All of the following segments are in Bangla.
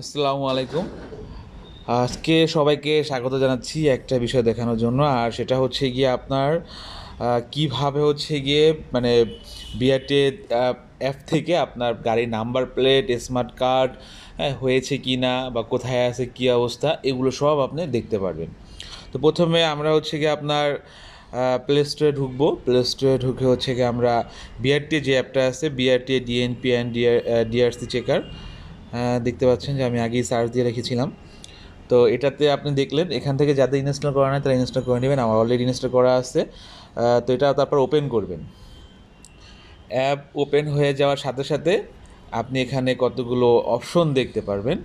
আসসালামু আলাইকুম। আজকে সবাইকে স্বাগত জানাচ্ছি একটা বিষয় দেখানোর জন্য, আর সেটা হচ্ছে গিয়ে আপনার কীভাবে হচ্ছে গিয়ে মানে বিআরটি অ্যাপ থেকে আপনার গাড়ির নাম্বার প্লেট, স্মার্ট কার্ড হ্যাঁ হয়েছে কি না বা কোথায় আছে, কী অবস্থা, এগুলো সব আপনি দেখতে পারবেন। তো প্রথমে আমরা হচ্ছে গিয়ে আপনার প্লে স্টোরে ঢুকবো। প্লে স্টোরে ঢুকে হচ্ছে গিয়ে আমরা বিআরটি যে অ্যাপটা আছে, BRT DNP and DR DRC checker দেখতে পাচ্ছেন যে আমি আগেই সার্চ দিয়ে রেখেছিলাম। তো এটাতে আপনি দেখলেন, এখান থেকে যাদের ইনস্টল করা নাই তারা ইনস্টল করে নেবেন। আমার অলরেডি ইনস্টল করা আছে। তো এটা তারপর ওপেন করবেন। অ্যাপ ওপেন হয়ে যাওয়ার সাথে সাথে আপনি এখানে কতগুলো অপশন দেখতে পারবেন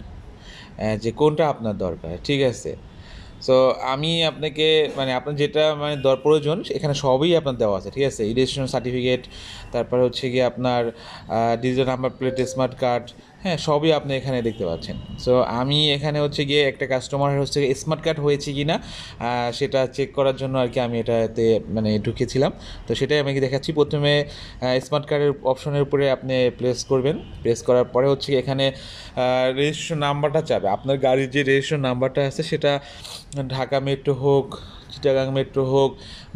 যে কোনটা আপনার দরকার, ঠিক আছে? সো আমি আপনাকে মানে আপনার যেটা মানে দর প্রয়োজন, এখানে সবই আপনার দেওয়া আছে, ঠিক আছে? রেজিস্ট্রেশন সার্টিফিকেট তারপর হচ্ছে গিয়ে আপনার digital number plate smart card হ্যাঁ সবই আপনি এখানে দেখতে পাচ্ছেন। সো আমি এখানে হচ্ছে গিয়ে একটা কাস্টমার হচ্ছে স্মার্ট কার্ড হয়েছে কি না সেটা চেক করার জন্য আর কি আমি এটাতে মানে ঢুকেছিলাম। তো সেটাই আমি দেখাচ্ছি। প্রথমে স্মার্ট কার্ডের অপশনের উপরে আপনি প্লেস করবেন। প্রেস করার পরে হচ্ছে এখানে রেজিস্ট্রেশন নাম্বারটা চাবে। আপনার গাড়ির যে রেজিস্ট্রেশন নাম্বারটা আছে, সেটা ঢাকা মেট্রো হোক, চিটাগাং মেট্রো হোক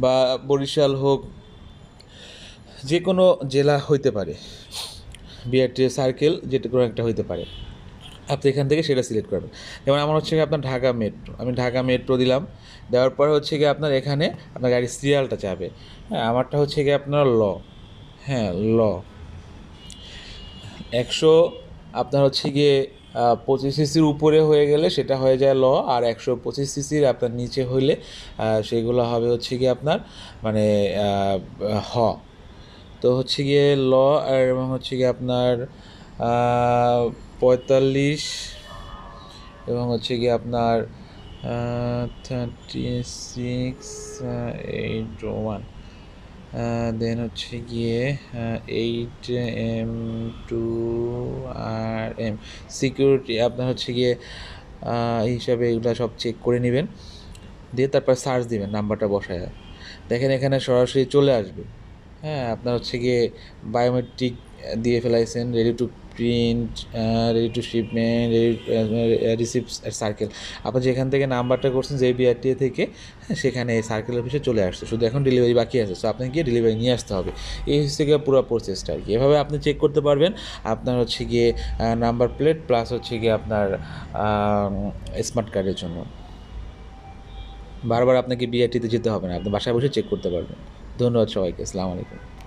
বা বরিশাল হোক যে কোনো জেলা হইতে পারে। বিআরটি সার্কেল যেটা কোনো একটা হইতে পারে। আপনি এখান থেকে সেটা সিলেক্ট করবেন। যেমন আমার হচ্ছে গিয়ে আপনার ঢাকা মেট্রো। আমি ঢাকা মেট্রো দিলাম। দেওয়ার পরে হচ্ছে গিয়ে আপনার এখানে আপনার গাড়ির সিরিয়ালটা চাবে হ্যাঁ আমারটা হচ্ছে গিয়ে আপনার ল। হ্যাঁ ল। একশো আপনার হচ্ছে গিয়ে পঁচিশ সিসির উপরে হয়ে গেলে সেটা হয়ে যায় ল। আর একশো পঁচিশ সিসির আপনার নিচে হইলে সেগুলো হবে হচ্ছে গিয়ে আপনার মানে হ। তো হচ্ছে গিয়ে ল আর এবং হচ্ছে গিয়ে আপনার পঁয়তাল্লিশ এবং হচ্ছে গিয়ে আপনার thirty six eight one then হচ্ছে গিয়ে eight M two R M security আপনার হচ্ছে গিয়ে এই হিসাবে এগুলো সব চেক করে নেবেন। দিয়ে তারপর সার্চ দিবেন নাম্বারটা বসায়। দেখেন এখানে সরাসরি চলে আসবে। হ্যাঁ আপনার হচ্ছে গিয়ে বায়োমেট্রিক দিয়ে ফেলাইছেন ready to print ready to shipment ready receive circle আপনি যেখান থেকে নাম্বারটা করছেন, যে বিআরটি থেকে, সেখানে এই সার্কেল অফিসে চলে আসছে। শুধু এখন ডেলিভারি বাকি আছে সো আপনাকে গিয়ে ডেলিভারি নিয়ে আসতে হবে। এই হচ্ছে গিয়ে পুরো প্রসেসটা আর কি। এভাবে আপনি চেক করতে পারবেন, আপনার হচ্ছে গিয়ে নাম্বার প্লেট প্লাস হচ্ছে গিয়ে আপনার স্মার্ট কার্ডের জন্য। বারবার আপনাকে বিআরটিতে যেতে হবে না, আপনি বাসায় বসে চেক করতে পারবেন। ধন্যবাদ সবাইকে আসসালামু আলাইকুম